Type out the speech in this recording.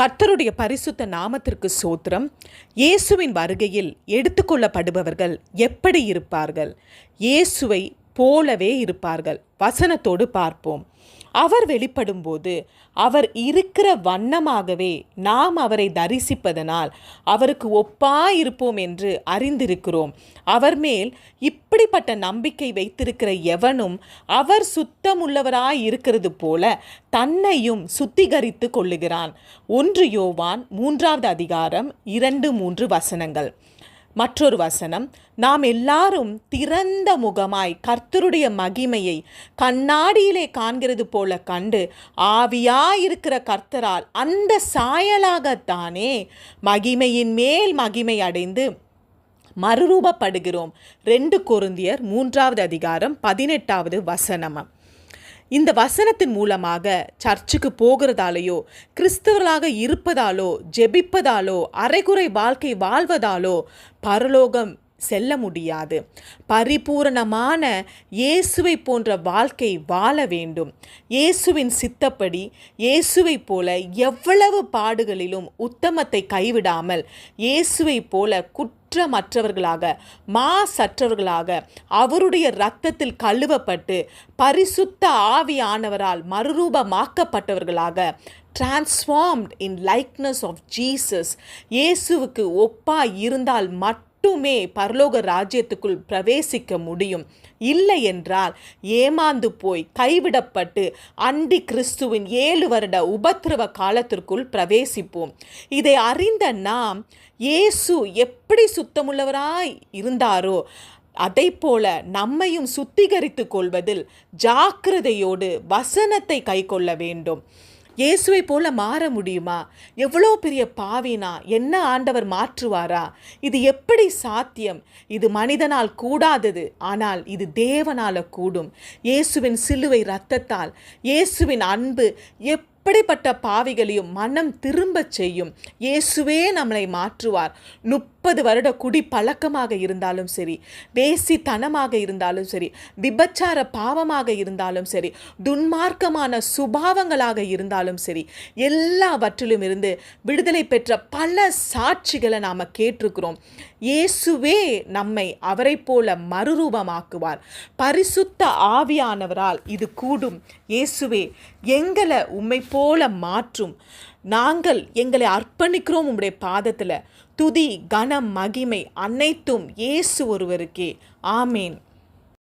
கர்த்தருடைய பரிசுத்த நாமத்திற்கு சோத்திரம். இயேசுவின் வருகையில் எடுத்துக்கொள்ளப்படுபவர்கள் எப்படி இருப்பார்கள்? இயேசுவை போலவே இருப்பார்கள். வசனத்தோடு பார்ப்போம். அவர் வெளிப்படும்போது அவர் இருக்கிற வண்ணமாகவே நாம் அவரை தரிசிப்பதனால் அவருக்கு ஒப்பாயிருப்போம் என்று அறிந்திருக்கிறோம். அவர் மேல் இப்படிப்பட்ட நம்பிக்கை வைத்திருக்கிற எவனும் அவர் சுத்தமுள்ளவராய் இருக்கிறது போல தன்னையும் சுத்திகரித்து கொள்ளுகிறான். ஒன்று யோவான் மூன்றாவது அதிகாரம் இரண்டு மூன்று வசனங்கள். மற்றொரு வசனம் நாம் எல்லாரும் திறந்த முகமாய் கர்த்தருடைய மகிமையை கண்ணாடியிலே காண்கிறது போல கண்டு ஆவியாயிருக்கிற கர்த்தரால் அந்த சாயலாகத்தானே மகிமையின் மேல் மகிமை அடைந்து மறுரூபப்படுகிறோம். ரெண்டு கொருந்தியர் மூன்றாவது அதிகாரம் பதினெட்டாவது வசனம்? இந்த வசனத்தின் மூலமாக சர்ச்சுக்கு போகிறதாலேயோ கிறிஸ்தவர்களாக இருப்பதாலோ ஜெபிப்பதாலோ அரைகுறை வாழ்க்கை வாழ்வதாலோ பரலோகம் செல்ல முடியாது. பரிபூரணமான இயேசுவை போன்ற வாழ்க்கை வாழ வேண்டும். இயேசுவின் சித்தப்படி இயேசுவை போல எவ்வளவு பாடுகளிலும் உத்தமத்தை கைவிடாமல் இயேசுவை போல குற்ற குற்றமற்றவர்களாக மாசற்றவர்களாக அவருடைய இரத்தத்தில் கழுவப்பட்டு பரிசுத்த ஆவியானவரால் மறுரூபமாக்கப்பட்டவர்களாக transformed in likeness of Jesus இயேசுவுக்கு ஒப்பா இருந்தால் மட்டும் மட்டுமே பரலோக ராஜ்யத்துக்குள் பிரவேசிக்க முடியும். இல்லை என்றால் ஏமாந்து போய் கைவிடப்பட்டு அண்டி கிறிஸ்துவின் ஏழு வருட உபத்திரவ காலத்திற்குள் பிரவேசிப்போம். இதை அறிந்த நாம் இயேசு எப்படி சுத்தமுள்ளவராய் இருந்தாரோ அதை போல நம்மையும் சுத்திகரித்து கொள்வதில் ஜாக்கிரதையோடு வசனத்தை கைக்கொள்ள வேண்டும். இயேசுவை போல மாற முடியுமா? எவ்வளோ பெரிய பாவினா என்ன ஆண்டவர் மாற்றுவாரா? இது எப்படி சாத்தியம்? இது மனிதனால் கூடாதது ஆனால் இது தேவனால கூடும். இயேசுவின் சிலுவை இரத்தத்தால் இயேசுவின் அன்பு எப் எப்படிப்பட்ட பாவிகளையும் மனம் திரும்பச் செய்யும். இயேசுவே நம்மளை மாற்றுவார். முப்பது வருட குடி பழக்கமாக இருந்தாலும் சரி வேசித்தனமாக இருந்தாலும் சரி விபச்சார பாவமாக இருந்தாலும் சரி துன்மார்க்கமான சுபாவங்களாக இருந்தாலும் சரி எல்லாவற்றிலும் இருந்து விடுதலை பெற்ற பல சாட்சிகளை நாம் கேட்டிருக்கிறோம். இயேசுவே நம்மை அவரை போல மறுரூபமாக்குவார். பரிசுத்த ஆவியானவரால் இது கூடும். இயேசுவே எங்களை உம்மை போல மாற்றும். நாங்கள் எங்களை அர்ப்பணிக்கிறோம் உம்முடைய பாதத்தில். துதி கனம் மகிமை அனைத்தும் இயேசு ஒருவருக்கே. ஆமேன்.